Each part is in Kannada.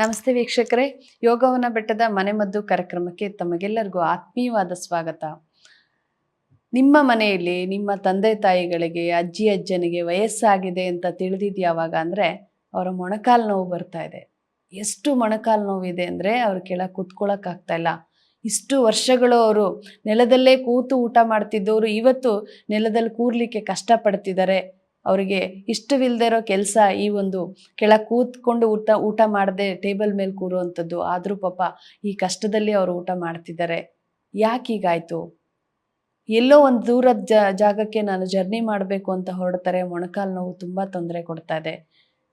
ನಮಸ್ತೆ ವೀಕ್ಷಕರೇ. ಯೋಗವನ ಬೆಟ್ಟದ ಮನೆಮದ್ದು ಕಾರ್ಯಕ್ರಮಕ್ಕೆ ತಮಗೆಲ್ಲರಿಗೂ ಆತ್ಮೀಯವಾದ ಸ್ವಾಗತ. ನಿಮ್ಮ ಮನೆಯಲ್ಲಿ, ನಿಮ್ಮ ತಂದೆ ತಾಯಿಗಳಿಗೆ, ಅಜ್ಜಿ, ಅಜ್ಜನಿಗೆ ವಯಸ್ಸಾಗಿದೆ ಅಂತ ತಿಳಿದಿದ್ದು ಯಾವಾಗ ಅಂದರೆ, ಅವರ ಮೊಣಕಾಲು ನೋವು ಬರ್ತಾ ಇದೆ. ಎಷ್ಟು ಮೊಣಕಾಲು ನೋವಿದೆ ಅಂದರೆ, ಅವ್ರು ಕೆಳಗೆ ಕೂತ್ಕೊಳ್ಳೋಕ್ಕಾಗ್ತಾ ಇಲ್ಲ. ಇಷ್ಟು ವರ್ಷಗಳು ಅವರು ನೆಲದಲ್ಲೇ ಕೂತು ಊಟ ಮಾಡ್ತಿದ್ದವರು, ಇವತ್ತು ನೆಲದಲ್ಲಿ ಕೂರ್ಲಿಕ್ಕೆ ಕಷ್ಟಪಡ್ತಿದ್ದಾರೆ. ಅವರಿಗೆ ಇಷ್ಟವಿಲ್ಲದೆ ಇರೋ ಕೆಲಸ ಈ ಒಂದು ಕೆಳ ಕೂತ್ಕೊಂಡು ಊಟ ಊಟ ಮಾಡದೆ ಟೇಬಲ್ ಮೇಲೆ ಕೂರುವಂಥದ್ದು ಆದರೂ ಪಾಪ ಈ ಕಷ್ಟದಲ್ಲಿ ಅವರು ಊಟ ಮಾಡ್ತಿದ್ದಾರೆ. ಯಾಕೆ ಹೀಗಾಯ್ತು ಎಲ್ಲೋ ಒಂದು ದೂರದ ಜಾಗಕ್ಕೆ ನಾನು ಜರ್ನಿ ಮಾಡಬೇಕು ಅಂತ ಹೊರಡ್ತಾರೆ, ಮೊಣಕಾಲು ನೋವು ತುಂಬ ತೊಂದರೆ ಕೊಡ್ತಾ ಇದೆ.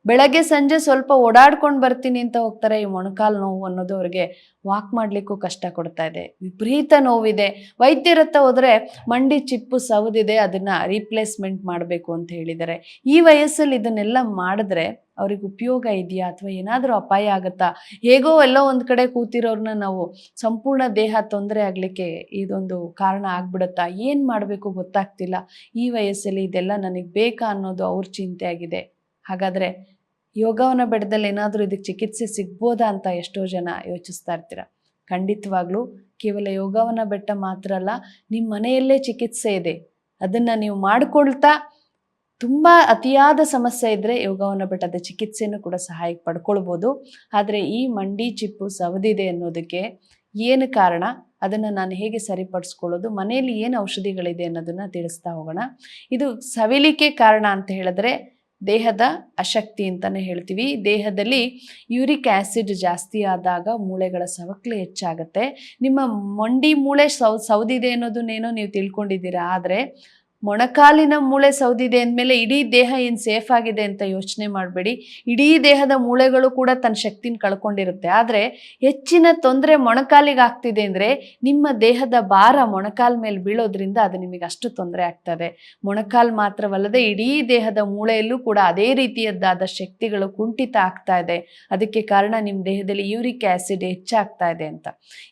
ಬೆಳಗ್ಗೆ ಸಂಜೆ ಸ್ವಲ್ಪ ಓಡಾಡ್ಕೊಂಡು ಬರ್ತೀನಿ ಅಂತ ಹೋಗ್ತಾರೆ ಈ ಮೊಣಕಾಲು ನೋವು ಅನ್ನೋದು ಅವ್ರಿಗೆ ವಾಕ್ ಮಾಡಲಿಕ್ಕೂ ಕಷ್ಟ ಕೊಡ್ತಾ ಇದೆ. ವಿಪರೀತ ನೋವಿದೆ. ವೈದ್ಯರ ಹತ್ರ ಹೋದರೆ ಮಂಡಿ ಚಿಪ್ಪು ಸವದಿದೆ, ಅದನ್ನು ರೀಪ್ಲೇಸ್ಮೆಂಟ್ ಮಾಡಬೇಕು ಅಂತ ಹೇಳಿದ್ದಾರೆ. ಈ ವಯಸ್ಸಲ್ಲಿ ಇದನ್ನೆಲ್ಲ ಮಾಡಿದ್ರೆ ಅವ್ರಿಗೆ ಉಪಯೋಗ ಇದೆಯಾ ಅಥವಾ ಏನಾದರೂ ಅಪಾಯ ಆಗುತ್ತಾ? ಹೇಗೋ ಎಲ್ಲೋ ಒಂದು ಕಡೆ ಕೂತಿರೋರನ್ನ ನಾವು ಸಂಪೂರ್ಣ ದೇಹ ತೊಂದರೆ ಆಗಲಿಕ್ಕೆ ಇದೊಂದು ಕಾರಣ ಆಗ್ಬಿಡುತ್ತಾ? ಏನು ಮಾಡಬೇಕು ಗೊತ್ತಾಗ್ತಿಲ್ಲ. ಈ ವಯಸ್ಸಲ್ಲಿ ಇದೆಲ್ಲ ನನಗೆ ಬೇಕಾ ಅನ್ನೋದು ಅವ್ರ ಚಿಂತೆ ಆಗಿದೆ. ಹಾಗಾದರೆ ಯೋಗವನ ಬೆಡದಲ್ಲಿ ಏನಾದರೂ ಇದಕ್ಕೆ ಚಿಕಿತ್ಸೆ ಸಿಗ್ಬೋದಾ ಅಂತ ಎಷ್ಟೋ ಜನ ಯೋಚಿಸ್ತಾ ಇರ್ತೀರ. ಖಂಡಿತವಾಗ್ಲೂ ಕೇವಲ ಯೋಗವನ್ನು ಬೆಟ್ಟ ಮಾತ್ರ ಅಲ್ಲ ನಿಮ್ಮ ಮನೆಯಲ್ಲೇ ಚಿಕಿತ್ಸೆ ಇದೆ. ಅದನ್ನು ನೀವು ಮಾಡಿಕೊಳ್ತಾ ತುಂಬ ಅತಿಯಾದ ಸಮಸ್ಯೆ ಇದ್ದರೆ ಯೋಗವನ್ನು ಬೆಟ್ಟದ ಚಿಕಿತ್ಸೆಯನ್ನು ಕೂಡ ಸಹಾಯಕ್ಕೆ ಪಡ್ಕೊಳ್ಬೋದು. ಆದರೆ ಈ ಮಂಡಿ ಚಿಪ್ಪು ಸವದಿದೆ ಅನ್ನೋದಕ್ಕೆ ಏನು ಕಾರಣ? ಅದನ್ನು ನಾನು ಹೇಗೆ ಸರಿಪಡಿಸ್ಕೊಳ್ಳೋದು? ಮನೆಯಲ್ಲಿ ಏನು ಔಷಧಿಗಳಿದೆ ಅನ್ನೋದನ್ನು ತಿಳಿಸ್ತಾ ಹೋಗೋಣ. ಇದು ಸವಿಲಿಕೆ ಕಾರಣ ಅಂತ ಹೇಳಿದ್ರೆ ದೇಹದ ಅಶಕ್ತಿ ಅಂತಲೇ ಹೇಳ್ತೀವಿ. ದೇಹದಲ್ಲಿ ಯೂರಿಕ್ ಆ್ಯಸಿಡ್ ಜಾಸ್ತಿ ಆದಾಗ ಮೂಳೆಗಳ ಸವಕಳಿ ಹೆಚ್ಚಾಗುತ್ತೆ. ನಿಮ್ಮ ಮೊಂಡಿ ಮೂಳೆ ಸೌ, ಸೌದಿದೆ ಅನ್ನೋದನ್ನೇನೋ ನೀವು ತಿಳ್ಕೊಂಡಿದ್ದೀರಾ, ಆದರೆ ಮೊಣಕಾಲಿನ ಮೂಳೆ ಸೌದಿದೆ ಅಂದಮೇಲೆ ಇಡೀ ದೇಹ ಏನು ಸೇಫ್ ಆಗಿದೆ ಅಂತ ಯೋಚನೆ ಮಾಡಬೇಡಿ. ಇಡೀ ದೇಹದ ಮೂಳೆಗಳು ಕೂಡ ತನ್ನ ಶಕ್ತಿನ ಕಳ್ಕೊಂಡಿರುತ್ತೆ. ಆದರೆ ಹೆಚ್ಚಿನ ತೊಂದರೆ ಮೊಣಕಾಲಿಗೆ ಆಗ್ತಿದೆ ಅಂದರೆ ನಿಮ್ಮ ದೇಹದ ಭಾರ ಮೊಣಕಾಲ ಮೇಲೆ ಬೀಳೋದ್ರಿಂದ ಅದು ನಿಮಗೆ ಅಷ್ಟು ತೊಂದರೆ ಆಗ್ತದೆ. ಮೊಣಕಾಲು ಮಾತ್ರವಲ್ಲದೆ ಇಡೀ ದೇಹದ ಮೂಳೆಯಲ್ಲೂ ಕೂಡ ಅದೇ ರೀತಿಯದ್ದಾದ ಶಕ್ತಿಗಳು ಕುಂಠಿತ ಆಗ್ತಾ ಇದೆ. ಅದಕ್ಕೆ ಕಾರಣ ನಿಮ್ಮ ದೇಹದಲ್ಲಿ ಯೂರಿಕ್ ಆ್ಯಸಿಡ್ ಹೆಚ್ಚಾಗ್ತಾ ಇದೆ ಅಂತ.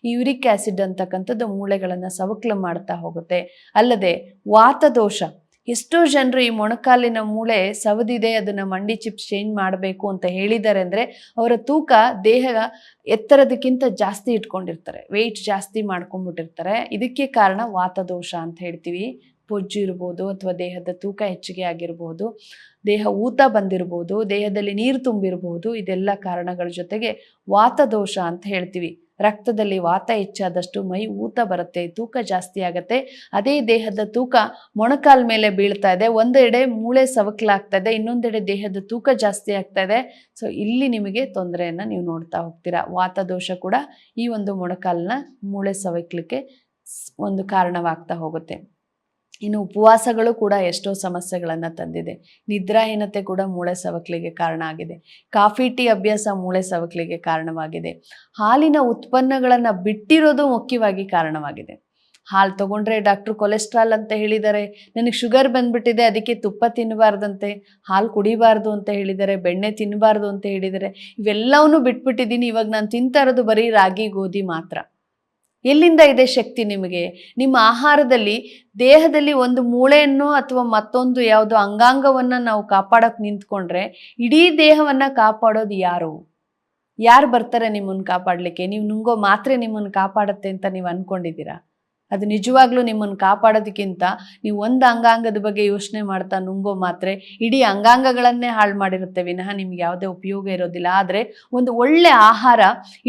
ಈ ಯೂರಿಕ್ ಆ್ಯಸಿಡ್ ಅಂತಕ್ಕಂಥದ್ದು ಮೂಳೆಗಳನ್ನು ಸವಕಲು ಮಾಡ್ತಾ ಹೋಗುತ್ತೆ. ಅಲ್ಲದೆ ವಾತ ದೋಷ. ಎಷ್ಟೋ ಜನರು ಈ ಮೊಣಕಾಲಿನ ಮೂಳೆ ಸವದಿದೆ, ಅದನ್ನ ಮಂಡಿ ಚಿಪ್ಸ್ ಚೇಂಜ್ ಮಾಡಬೇಕು ಅಂತ ಹೇಳಿದ್ದಾರೆ ಅಂದರೆ ಅವರ ತೂಕ ದೇಹ ಎತ್ತರದಕ್ಕಿಂತ ಜಾಸ್ತಿ ಇಟ್ಕೊಂಡಿರ್ತಾರೆ. ವೆಯ್ಟ್ ಜಾಸ್ತಿ ಮಾಡ್ಕೊಂಡ್ಬಿಟ್ಟಿರ್ತಾರೆ. ಇದಕ್ಕೆ ಕಾರಣ ವಾತದೋಷ ಅಂತ ಹೇಳ್ತೀವಿ. ಬೊಜ್ಜು ಇರ್ಬೋದು ಅಥವಾ ದೇಹದ ತೂಕ ಹೆಚ್ಚಿಗೆ ಆಗಿರ್ಬೋದು, ದೇಹ ಊತ ಬಂದಿರ್ಬೋದು, ದೇಹದಲ್ಲಿ ನೀರು ತುಂಬಿರ್ಬೋದು, ಇದೆಲ್ಲ ಕಾರಣಗಳ ಜೊತೆಗೆ ವಾತದೋಷ ಅಂತ ಹೇಳ್ತೀವಿ. ರಕ್ತದಲ್ಲಿ ವಾತ ಹೆಚ್ಚಾದಷ್ಟು ಮೈ ಊತ ಬರುತ್ತೆ, ತೂಕ ಜಾಸ್ತಿ ಆಗುತ್ತೆ. ಅದೇ ದೇಹದ ತೂಕ ಮೊಣಕಾಲ್ ಮೇಲೆ ಬೀಳ್ತಾ ಇದೆ, ಒಂದೆಡೆ ಮೂಳೆ ಸವಕಲಾಗ್ತಾ ಇದೆ, ಇನ್ನೊಂದೆಡೆ ದೇಹದ ತೂಕ ಜಾಸ್ತಿ ಆಗ್ತಾ ಇದೆ. ಸೊ ಇಲ್ಲಿ ನಿಮಗೆ ತೊಂದರೆಯನ್ನು ನೀವು ನೋಡ್ತಾ ಹೋಗ್ತೀರಾ. ವಾತದೋಷ ಕೂಡ ಈ ಒಂದು ಮೊಣಕಾಲಿನ ಮೂಳೆ ಸವಕಲಿಕ್ಕೆ ಒಂದು ಕಾರಣವಾಗ್ತಾ ಹೋಗುತ್ತೆ. ಇನ್ನು ಉಪವಾಸಗಳು ಕೂಡ ಎಷ್ಟೋ ಸಮಸ್ಯೆಗಳನ್ನು ತಂದಿದೆ. ನಿದ್ರಾಹೀನತೆ ಕೂಡ ಮೂಳೆ ಸವಕಲಿಗೆ ಕಾರಣ ಆಗಿದೆ. ಕಾಫಿ, ಟೀ ಅಭ್ಯಾಸ ಮೂಳೆ ಸವಕಲಿಗೆ ಕಾರಣವಾಗಿದೆ. ಹಾಲಿನ ಉತ್ಪನ್ನಗಳನ್ನು ಬಿಟ್ಟಿರೋದು ಮುಖ್ಯವಾಗಿ ಕಾರಣವಾಗಿದೆ. ಹಾಲು ತಗೊಂಡ್ರೆ ಡಾಕ್ಟ್ರು ಕೊಲೆಸ್ಟ್ರಾಲ್ ಅಂತ ಹೇಳಿದ್ದಾರೆ ನನಗೆ ಶುಗರ್ ಬಂದ್ಬಿಟ್ಟಿದೆ, ಅದಕ್ಕೆ ತುಪ್ಪ ತಿನ್ನಬಾರ್ದಂತೆ ಹಾಲು ಕುಡಿಬಾರ್ದು ಅಂತ ಹೇಳಿದ್ದಾರೆ ಬೆಣ್ಣೆ ತಿನ್ನಬಾರ್ದು ಅಂತ ಹೇಳಿದ್ದಾರೆ ಇವೆಲ್ಲವನ್ನೂ ಬಿಟ್ಬಿಟ್ಟಿದ್ದೀನಿ. ಇವಾಗ ನಾನು ತಿಂತಾ ಇರೋದು ಬರೀ ರಾಗಿ, ಗೋಧಿ ಮಾತ್ರ. ಎಲ್ಲಿಂದ ಇದೆ ಶಕ್ತಿ ನಿಮಗೆ? ನಿಮ್ಮ ಆಹಾರದಲ್ಲಿ, ದೇಹದಲ್ಲಿ ಒಂದು ಮೂಳೆಯನ್ನು ಅಥವಾ ಮತ್ತೊಂದು ಯಾವುದೋ ಅಂಗಾಂಗವನ್ನು ನಾವು ಕಾಪಾಡೋಕೆ ನಿಂತ್ಕೊಂಡ್ರೆ, ಇಡೀ ದೇಹವನ್ನು ಕಾಪಾಡೋದು ಯಾರು? ಯಾರು ಬರ್ತಾರೆ ನಿಮ್ಮನ್ನು ಕಾಪಾಡಲಿಕ್ಕೆ? ನೀವು ನುಂಗೋ ಮಾತ್ರೆ ನಿಮ್ಮನ್ನು ಕಾಪಾಡುತ್ತೆ ಅಂತ ನೀವು ಅಂದ್ಕೊಂಡಿದ್ದೀರಾ ಅದು ನಿಜವಾಗ್ಲೂ ನಿಮ್ಮನ್ನು ಕಾಪಾಡೋದಕ್ಕಿಂತ ನೀವು ಒಂದು ಅಂಗಾಂಗದ ಬಗ್ಗೆ ಯೋಚನೆ ಮಾಡ್ತಾ ನುಂಗೋ ಮಾತ್ರೆ ಇಡೀ ಅಂಗಾಂಗಗಳನ್ನೇ ಹಾಳು ಮಾಡಿರುತ್ತೆ ವಿನಃ ನಿಮ್ಗೆ ಯಾವುದೇ ಉಪಯೋಗ ಇರೋದಿಲ್ಲ. ಆದರೆ ಒಂದು ಒಳ್ಳೆ ಆಹಾರ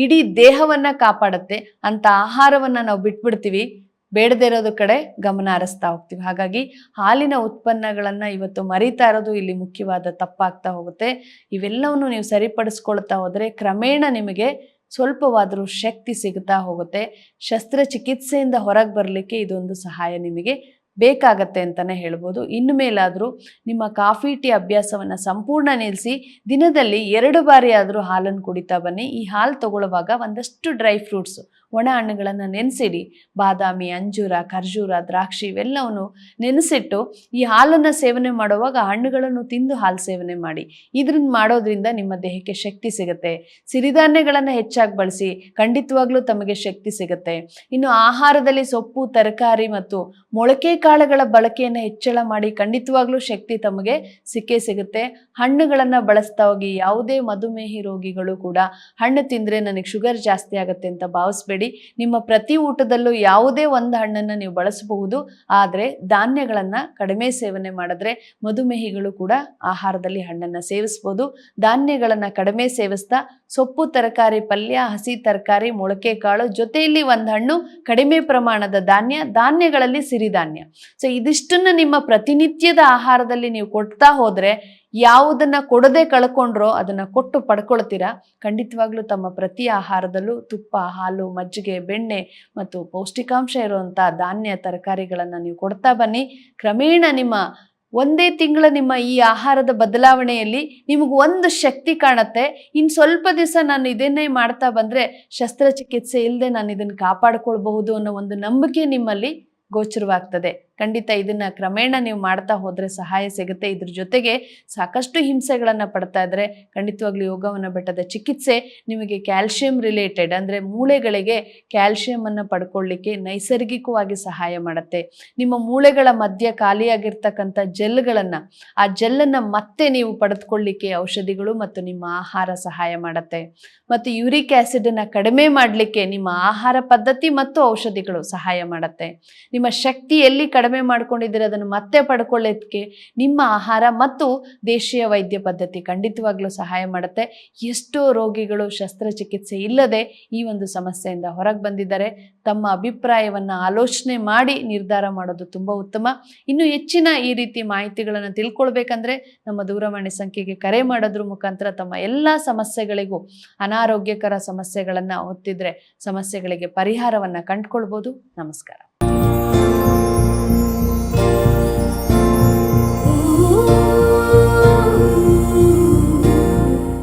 ಇಡೀ ದೇಹವನ್ನು ಕಾಪಾಡುತ್ತೆ. ಅಂತ ಆಹಾರವನ್ನು ನಾವು ಬಿಟ್ಬಿಡ್ತೀವಿ. ಬೇಡದೇ ಇರೋದು ಕಡೆ ಗಮನ ಹರಿಸ್ತಾ ಹೋಗ್ತೀವಿ. ಹಾಗಾಗಿ ಹಾಲಿನ ಉತ್ಪನ್ನಗಳನ್ನು ಇವತ್ತು ಮರಿತಾ ಇರೋದು ಇಲ್ಲಿ ಮುಖ್ಯವಾದ ತಪ್ಪಾಗ್ತಾ ಹೋಗುತ್ತೆ. ಇವೆಲ್ಲವನ್ನು ನೀವು ಸರಿಪಡಿಸ್ಕೊಳ್ತಾ ಹೋದರೆ ಕ್ರಮೇಣ ನಿಮಗೆ ಸ್ವಲ್ಪವಾದರೂ ಶಕ್ತಿ ಸಿಗ್ತಾ ಹೋಗುತ್ತೆ. ಶಸ್ತ್ರಚಿಕಿತ್ಸೆಯಿಂದ ಹೊರಗೆ ಬರಲಿಕ್ಕೆ ಇದೊಂದು ಸಹಾಯ ನಿಮಗೆ. ಬೇಕಾಗತ್ತೆ ಅಂತಲೇ ಹೇಳ್ಬೋದು. ಇನ್ನು ಮೇಲಾದರೂ ನಿಮ್ಮ ಕಾಫಿ, ಟೀ ಅಭ್ಯಾಸವನ್ನು ಸಂಪೂರ್ಣ ನಿಲ್ಲಿಸಿ ದಿನದಲ್ಲಿ ಎರಡು ಬಾರಿ ಆದರೂ ಹಾಲನ್ನು ಕುಡಿತಾ ಬನ್ನಿ. ಈ ಹಾಲು ತಗೊಳ್ಳುವಾಗ ಒಂದಷ್ಟು ಡ್ರೈ ಫ್ರೂಟ್ಸು, ಒಣ ಹಣ್ಣುಗಳನ್ನು ನೆನೆಸಿಡಿ. ಬಾದಾಮಿ, ಅಂಜೂರ, ಖರ್ಜೂರ, ದ್ರಾಕ್ಷಿ ಇವೆಲ್ಲವನ್ನು ನೆನೆಸಿಟ್ಟು ಈ ಹಾಲನ್ನು ಸೇವನೆ ಮಾಡುವಾಗ ಹಣ್ಣುಗಳನ್ನು ತಿಂದು ಹಾಲು ಸೇವನೆ ಮಾಡಿ. ಇದರಿಂದ ಮಾಡೋದ್ರಿಂದ ನಿಮ್ಮ ದೇಹಕ್ಕೆ ಶಕ್ತಿ ಸಿಗುತ್ತೆ. ಸಿರಿಧಾನ್ಯಗಳನ್ನು ಹೆಚ್ಚಾಗಿ ಬಳಸಿ ಖಂಡಿತವಾಗ್ಲೂ ತಮಗೆ ಶಕ್ತಿ ಸಿಗುತ್ತೆ. ಇನ್ನು ಆಹಾರದಲ್ಲಿ ಸೊಪ್ಪು, ತರಕಾರಿ ಮತ್ತು ಮೊಳಕೆ ಕಾಳುಗಳ ಬಳಕೆಯನ್ನು ಹೆಚ್ಚಳ ಮಾಡಿ ಖಂಡಿತವಾಗ್ಲೂ ಶಕ್ತಿ ತಮಗೆ ಸಿಕ್ಕೇ ಸಿಗುತ್ತೆ. ಹಣ್ಣುಗಳನ್ನು ಬಳಸ್ತಾ ಹೋಗಿ ಯಾವುದೇ ಮಧುಮೇಹಿ ರೋಗಿಗಳು ಕೂಡ ಹಣ್ಣು ತಿಂದರೆ ನನಗೆ ಶುಗರ್ ಜಾಸ್ತಿ ಆಗುತ್ತೆ ಅಂತ ಭಾವಿಸ್ಬೇಡಿ. ನಿಮ್ಮ ಪ್ರತಿ ಊಟದಲ್ಲೂ ಯಾವುದೇ ಒಂದು ಹಣ್ಣನ್ನು ನೀವು ಬಳಸಬಹುದು. ಆದರೆ ಧಾನ್ಯಗಳನ್ನು ಕಡಿಮೆ ಸೇವನೆ ಮಾಡಿದ್ರೆ ಮಧುಮೇಹಿಗಳು ಕೂಡ ಆಹಾರದಲ್ಲಿ ಹಣ್ಣನ್ನು ಸೇವಿಸ್ಬೋದು. ಧಾನ್ಯಗಳನ್ನು ಕಡಿಮೆ ಸೇವಿಸ್ತಾ ಸೊಪ್ಪು, ತರಕಾರಿ, ಪಲ್ಯ, ಹಸಿ ತರಕಾರಿ ಮೊಳಕೆ ಕಾಳು ಜೊತೆಯಲ್ಲಿ ಒಂದು ಹಣ್ಣು ಕಡಿಮೆ ಪ್ರಮಾಣದ ಧಾನ್ಯ, ಧಾನ್ಯಗಳಲ್ಲಿ ಸಿರಿಧಾನ್ಯ. ಸೊ ಇದಿಷ್ಟನ್ನ ನಿಮ್ಮ ಪ್ರತಿನಿತ್ಯದ ಆಹಾರದಲ್ಲಿ ನೀವು ಕೊಡ್ತಾ ಹೋದ್ರೆ ಯಾವುದನ್ನ ಕೊಡದೆ ಕಳ್ಕೊಂಡ್ರೋ ಅದನ್ನ ಕೊಟ್ಟು ಪಡ್ಕೊಳ್ತೀರಾ? ಖಂಡಿತವಾಗ್ಲೂ ತಮ್ಮ ಪ್ರತಿ ಆಹಾರದಲ್ಲೂ ತುಪ್ಪ, ಹಾಲು, ಮಜ್ಜಿಗೆ, ಬೆಣ್ಣೆ ಮತ್ತು ಪೌಷ್ಟಿಕಾಂಶ ಇರುವಂಥ ಧಾನ್ಯ, ತರಕಾರಿಗಳನ್ನು ನೀವು ಕೊಡ್ತಾ ಬನ್ನಿ. ಕ್ರಮೇಣ ನಿಮ್ಮ ಒಂದೇ ತಿಂಗಳ ನಿಮ್ಮ ಈ ಆಹಾರದ ಬದಲಾವಣೆಯಲ್ಲಿ ನಿಮಗೆ ಒಂದು ಶಕ್ತಿ ಕಾಣುತ್ತೆ. ಇನ್ನು ಸ್ವಲ್ಪ ದಿವಸ ನಾನು ಇದನ್ನೇ ಮಾಡ್ತಾ ಬಂದರೆ ಶಸ್ತ್ರಚಿಕಿತ್ಸೆ ಇಲ್ಲದೆ ನಾನು ಇದನ್ನು ಕಾಪಾಡ್ಕೊಳ್ಬಹುದು ಅನ್ನೋ ಒಂದು ನಂಬಿಕೆ ನಿಮ್ಮಲ್ಲಿ ಗೋಚರವಾಗ್ತದೆ. ಖಂಡಿತ ಇದನ್ನ ಕ್ರಮೇಣ ನೀವು ಮಾಡ್ತಾ ಹೋದ್ರೆ ಸಹಾಯ ಸಿಗುತ್ತೆ. ಇದ್ರ ಜೊತೆಗೆ ಸಾಕಷ್ಟು ಹಿಂಸೆಗಳನ್ನ ಪಡ್ತಾ ಇದ್ರೆ ಖಂಡಿತವಾಗ್ಲೂ ಯೋಗವನ ಬೆಟ್ಟದ ಚಿಕಿತ್ಸೆ ನಿಮಗೆ ಕ್ಯಾಲ್ಶಿಯಂ ರಿಲೇಟೆಡ್ ಅಂದ್ರೆ ಮೂಳೆಗಳಿಗೆ ಕ್ಯಾಲ್ಶಿಯಮನ್ನು ಪಡ್ಕೊಳ್ಳಿಕ್ಕೆ ನೈಸರ್ಗಿಕವಾಗಿ ಸಹಾಯ ಮಾಡುತ್ತೆ. ನಿಮ್ಮ ಮೂಳೆಗಳ ಮಧ್ಯ ಖಾಲಿಯಾಗಿರ್ತಕ್ಕಂಥ ಜೆಲ್ಗಳನ್ನ ಆ ಜೆಲ್ಲನ್ನ ಮತ್ತೆ ನೀವು ಪಡೆದುಕೊಳ್ಳಿಕ್ಕೆ ಔಷಧಿಗಳು ಮತ್ತು ನಿಮ್ಮ ಆಹಾರ ಸಹಾಯ ಮಾಡುತ್ತೆ. ಮತ್ತು ಯೂರಿಕ್ ಆ್ಯಸಿಡನ್ನು ಕಡಿಮೆ ಮಾಡಲಿಕ್ಕೆ ನಿಮ್ಮ ಆಹಾರ ಪದ್ಧತಿ ಮತ್ತು ಔಷಧಿಗಳು ಸಹಾಯ ಮಾಡುತ್ತೆ. ನಿಮ್ಮ ಶಕ್ತಿ ಎಲ್ಲಿ ಕಡಿಮೆ ಮಾಡ್ಕೊಂಡಿದ್ದೀರ, ಅದನ್ನು ಮತ್ತೆ ಪಡ್ಕೊಳ್ಳೋದಕ್ಕೆ ನಿಮ್ಮ ಆಹಾರ ಮತ್ತು ದೇಶೀಯ ವೈದ್ಯ ಪದ್ಧತಿ ಖಂಡಿತವಾಗ್ಲೂ ಸಹಾಯ ಮಾಡುತ್ತೆ. ಎಷ್ಟೋ ರೋಗಿಗಳು ಶಸ್ತ್ರಚಿಕಿತ್ಸೆ ಇಲ್ಲದೆ ಈ ಒಂದು ಸಮಸ್ಯೆಯಿಂದ ಹೊರಗೆ ಬಂದಿದ್ದಾರೆ. ತಮ್ಮ ಅಭಿಪ್ರಾಯವನ್ನು ಆಲೋಚನೆ ಮಾಡಿ ನಿರ್ಧಾರ ಮಾಡೋದು ತುಂಬ ಉತ್ತಮ. ಇನ್ನು ಹೆಚ್ಚಿನ ಈ ರೀತಿ ಮಾಹಿತಿಗಳನ್ನು ತಿಳ್ಕೊಳ್ಬೇಕಂದ್ರೆ ನಮ್ಮ ದೂರವಾಣಿ ಸಂಖ್ಯೆಗೆ ಕರೆ ಮಾಡೋದ್ರ ಮುಖಾಂತರ ತಮ್ಮ ಎಲ್ಲ ಸಮಸ್ಯೆಗಳಿಗೂ ಅನಾರೋಗ್ಯಕರ ಸಮಸ್ಯೆಗಳನ್ನು ಹೊತ್ತಿದ್ರೆ ಸಮಸ್ಯೆಗಳಿಗೆ ಪರಿಹಾರವನ್ನು ಕಂಡುಕೊಳ್ಬೋದು. ನಮಸ್ಕಾರ.